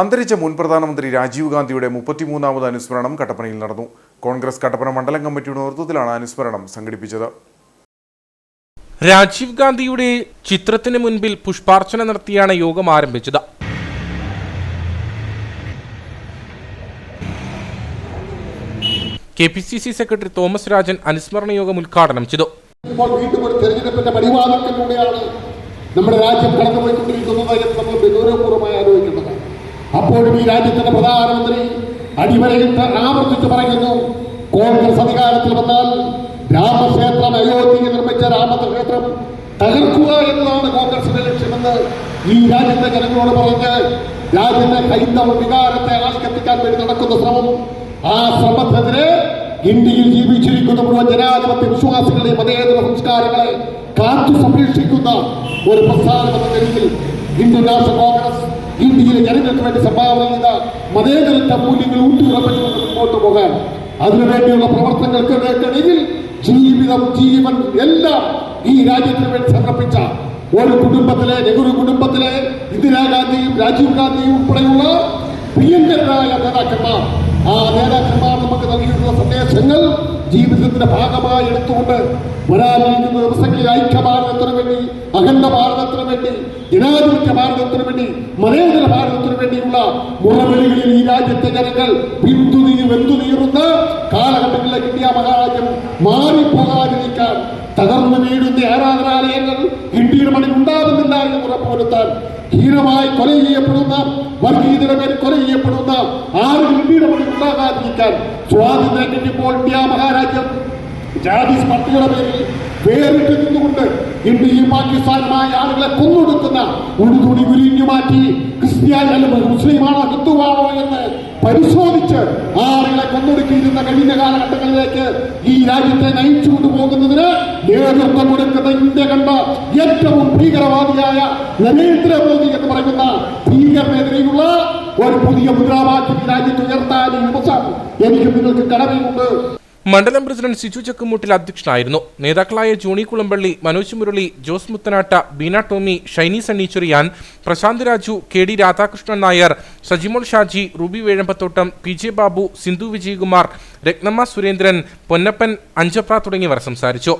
അന്തരിച്ച മുൻ പ്രധാനമന്ത്രി രാജീവ് ഗാന്ധിയുടെ മുപ്പത്തിമൂന്നാമത് അനുസ്മരണം കട്ടപ്പനയിൽ നടന്നു. കോൺഗ്രസ് കട്ടപ്പന മണ്ഡലം കമ്മിറ്റിയുടെ നേതൃത്വത്തിലാണ് അനുസ്മരണം സംഘടിപ്പിച്ചത്. രാജീവ് ഗാന്ധിയുടെ ചിത്രത്തിന് മുൻപിൽ പുഷ്പാർച്ചന നടത്തിയാണ് യോഗം ആരംഭിച്ചത്. K P C C secretary Thomas Rajan അനുസ്മരണ യോഗം ഉദ്ഘാടനം ചെയ്തു. ഇപ്പോൾ വീണ്ടും ഒരു തെരഞ്ഞെടുപ്പിന്റെ പടിവാദത്തിലൂടെയാണ് നമ്മുടെ രാജ്യം കടന്നുപോയിക്കൊണ്ടിരിക്കുന്നത് നമ്മൾ ഗൗരവപൂർവമായി ആലോചിക്കേണ്ടത് അപ്പോഴും ഈ രാജ്യത്തിന്റെ പ്രധാനമന്ത്രി അടിവരയിട്ട് ആവർത്തിച്ച് പറയുന്നു കോൺഗ്രസ് അധികാരത്തിൽ വന്നാൽ രാമക്ഷേത്രം അയോധ്യയിൽ നിർമ്മിച്ച രാമക്ഷേത്രം തകർക്കുക എന്നതാണ് കോൺഗ്രസിന്റെ ലക്ഷ്യമെന്ന് ഈ രാജ്യത്തെ ജനങ്ങളോട് പറഞ്ഞ് രാജ്യത്തെ ഹൈന്ദവ വികാരത്തെ ആളിക്കത്തിക്കാൻ വേണ്ടി നടക്കുന്ന ശ്രമം. ആ ശ്രമത്തിനെതിരെ ഇന്ത്യയിൽ ജീവിച്ചിരിക്കുന്ന മുഴുവൻ ജനാധിപത്യ വിശ്വാസികളെയും മതേതര സംസ്കാരങ്ങളെ കാത്തു സംരക്ഷിക്കുന്ന ഒരു പ്രസ്ഥാനം എന്ന നിലയിൽ ഇന്ത്യൻ രാഷ്ട്ര കോൺഗ്രസ് ഇന്ത്യയിലെ ജനങ്ങൾക്ക് വേണ്ടി സംഭാവന ചെയ്ത മതേതരത്വ മൂല്യങ്ങൾ ഊട്ടിയുറപ്പിച്ചുകൊണ്ട് മുന്നോട്ട് പോകാൻ. അതിനുവേണ്ടിയുള്ള പ്രവർത്തനങ്ങൾക്കിടയിൽ ജീവിതം ജീവൻ എല്ലാം ഈ രാജ്യത്തിന് വേണ്ടി സമർപ്പിച്ച ഒരു കുടുംബത്തിലെ നെഹ്റു കുടുംബത്തിലെ ഇന്ദിരാഗാന്ധിയും രാജീവ് ഗാന്ധിയും ഉൾപ്പെടെയുള്ള പ്രിയങ്കരായ നേതാക്കന്മാർ. ആ നേതാക്കന്മാർ നമുക്ക് നൽകിയിട്ടുള്ള സന്ദേശങ്ങൾ ജീവിതത്തിന്റെ ഭാഗമായി എടുത്തുകൊണ്ട് വരാനിരിക്കുന്ന ദിവസങ്ങളിൽ ഐക്യമാണ് അഖണ്ഡ ഭാരതത്തിന് വേണ്ടി ജനാധിപത്യ ഭാരതത്തിന് വേണ്ടി മനോഹര ഭാരതത്തിന് വേണ്ടിയുള്ള മുറവിളികളിൽ ഈ രാജ്യത്തെ ജനങ്ങൾ പിന്തുണി വെന്തുനീറുന്ന കാലഘട്ടത്തിലെ ഇന്ത്യ മഹാരാജ്യം മാറിപ്പോകാതിരിക്കാൻ തകർന്നു വീഴുന്ന ആരാധനാലയങ്ങൾ ഇന്ത്യയുടെ മണി ഉണ്ടാകുന്നില്ല എന്ന് ഉറപ്പുവരുത്താൻ ഹീനമായി കൊല ചെയ്യപ്പെടുന്ന വർഗീയതയുടെ പേരിൽ കൊല ചെയ്യപ്പെടുന്ന ആരും ഇന്ത്യയുടെ മണി ഉണ്ടാകാതിരിക്കാൻ സ്വാതന്ത്ര്യം കിട്ടിയപ്പോൾ ഇന്ത്യ മഹാരാജ്യം ജാതി സ്പർദ്ധയുടെ പേരിൽ വേറിട്ട് നിന്നുകൊണ്ട് പാകിസ്ഥാനുമായ ആളുകളെ കൊന്നൊടുക്കുന്ന ഉടുതുണി ഉരിഞ്ഞു മാറ്റി ക്രിസ്ത്യാനികൾ മുസ്ലിമാണോ ഹിന്ദുവാണോ എന്ന് പരിശോധിച്ച് ആളുകളെ കൊന്നൊടുക്കിയിരുന്ന കഴിഞ്ഞ കാലഘട്ടങ്ങളിലേക്ക് ഈ രാജ്യത്തെ നയിച്ചു കൊണ്ടുപോകുന്നതിന് നേതൃത്വം കൊടുക്കുന്ന ഇന്ത്യ കണ്ട ഏറ്റവും ഭീകരവാദിയായ നരേന്ദ്രമോദി എന്ന് പറയുന്ന ഭീകരനെതിരെയുള്ള ഒരു പുതിയ മുദ്രാവാക്യം രാജ്യത്ത് ഉയർത്താൻ എനിക്ക് നിങ്ങൾക്ക് കടമയുണ്ട്. മണ്ഡലം പ്രസിഡന്റ് സിജു ചക്കുമൂട്ടിൽ അധ്യക്ഷനായിരുന്നു. നേതാക്കളായ Johnny Kulampally Manoj Murali Jose Muthanatt Beena Tomy Shiny Sunny Churiyan Prashanth Raju K D Radhakrishnan Nair Sajimol Shaji Ruby Vezhambathottam P J Babu Sindhu Vijayakumar Ratnamma Surendran Ponnappan Anchapra തുടങ്ങിയവർ സംസാരിച്ചു.